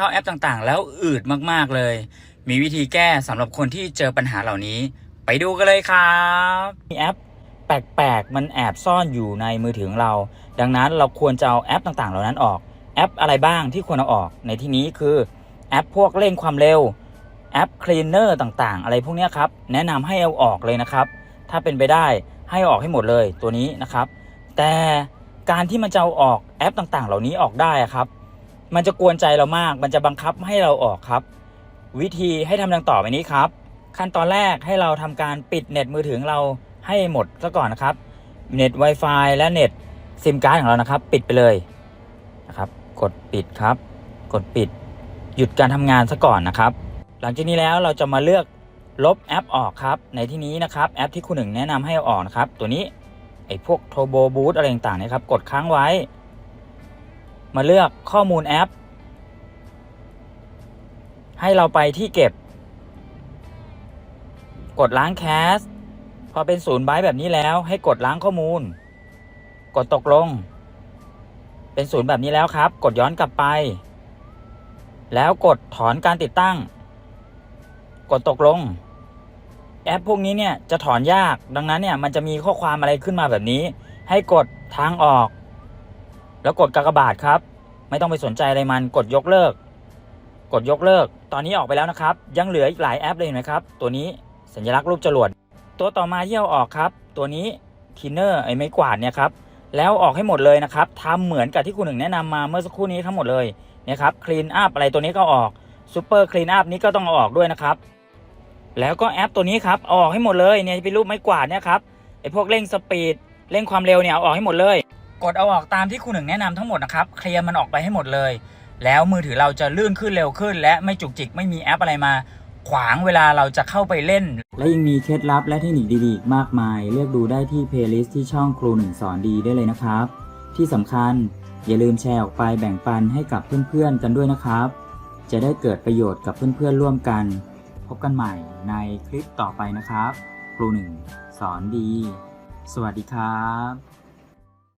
เข้าแอปต่างๆ แล้วอืดมากๆเลย มีวิธีแก้สำหรับคนที่เจอปัญหาเหล่านี้ ไปดูกันเลยครับ มีแอปแปลกๆ มันแอบซ่อนอยู่ในมือถือของเรา ดังนั้นเราควรจะเอาแอปต่างๆ เหล่านั้นออก แอปอะไรบ้างที่ควรเอาออก ในที่นี้คือแอปพวกเร่งความเร็ว แอปคลีนเนอร์ต่างๆ อะไรพวกนี้ครับ แนะนำให้เอาออกเลยนะครับ ถ้าเป็นไปได้ให้ออกให้หมดเลยตัวนี้นะครับ แต่การที่มันจะเอาออกแอปต่างๆ เหล่านี้ออกได้ครับ มันจะกวนใจเรามาก มันจะบังคับให้เราออกครับ วิธีให้ทำดังต่อไปนี้ครับ ขั้นตอนแรกให้เราทำการปิดเน็ตมือถือของเราให้หมดซะก่อนนะครับ เน็ต Wi-Fi และเน็ตซิมการ์ดของเรานะครับ ปิดไปเลยนะครับ กดปิดครับ กดปิด หยุดการทำงานซะก่อนนะครับ หลังจากนี้แล้วเราจะมาเลือกลบแอปออกครับ ในที่นี้นะครับแอปที่คุณหนึ่งแนะนำให้เอาออกนะครับ ตัวนี้ไอ้พวก turbo boot อะไรต่างๆนะครับ กดค้างไว้ มาเลือกข้อมูลแอป ให้เราไปที่เก็บ กดล้างแคสพอเป็นศูนย์ไบต์แบบนี้แล้วให้กดล้างข้อมูล กดตกลง เป็นศูนย์แบบนี้แล้วครับ กดย้อนกลับไป แล้วกดถอนการติดตั้ง กดตกลง แอปพวกนี้เนี่ยจะถอนยาก ดังนั้นเนี่ยมันจะมีข้อความอะไรขึ้นมาแบบนี้ ให้กดทางออก แล้วกดกากบาทครับ ไม่ต้องไปสนใจอะไรมันกดยกเลิก กดยกเลิก ตอนนี้ออกไปแล้วนะครับ ยังเหลืออีกหลายแอปเลยเห็นไหมครับ ตัวนี้สัญลักษณ์รูปจรวดตัวต่อมาที่เอาออกครับ ตัวนี้ทินเนอร์ไอ้ไม้กวาดเนี่ยครับแล้วออกให้หมดเลยนะครับทำเหมือนกับที่คุณหนึ่งแนะนำมาเมื่อสักครู่นี้ทั้งหมดเลยเนี่ยครับคลีนอัพอะไรตัวนี้ก็ออกซูเปอร์คลีนอัพนี้ก็ต้องเอาออกด้วยนะครับ แล้วก็แอปตัวนี้ครับออกให้หมดเลยเนี่ยเป็นรูปไม้กวาดเนี่ยครับไอ้พวกเร่งสปีดเร่งความเร็วเนี่ยเอาออกให้หมดเลย กดเอาออกตามที่คุณหนึ่งแนะนำทั้งหมดนะครับ เคลียร์มันออกไปให้หมดเลย แล้วมือถือเราจะลื่นขึ้นเร็วขึ้น และไม่จุกจิกไม่มีแอปอะไรมา ขวางเวลาเราจะเข้าไปเล่น และยังมีเคล็ดลับและเทคนิคดีๆมากมาย เลือกดูได้ที่เพลย์ลิสต์ที่ช่องครูหนึ่งสอนดีได้เลยนะครับ ที่สำคัญอย่าลืมแชร์ออกไปแบ่งปันให้กับเพื่อนๆกันด้วยนะครับ จะได้เกิดประโยชน์กับเพื่อนๆร่วมกัน พบกันใหม่ในคลิปต่อไปนะครับครูหนึ่งสอนดี สวัสดีครับ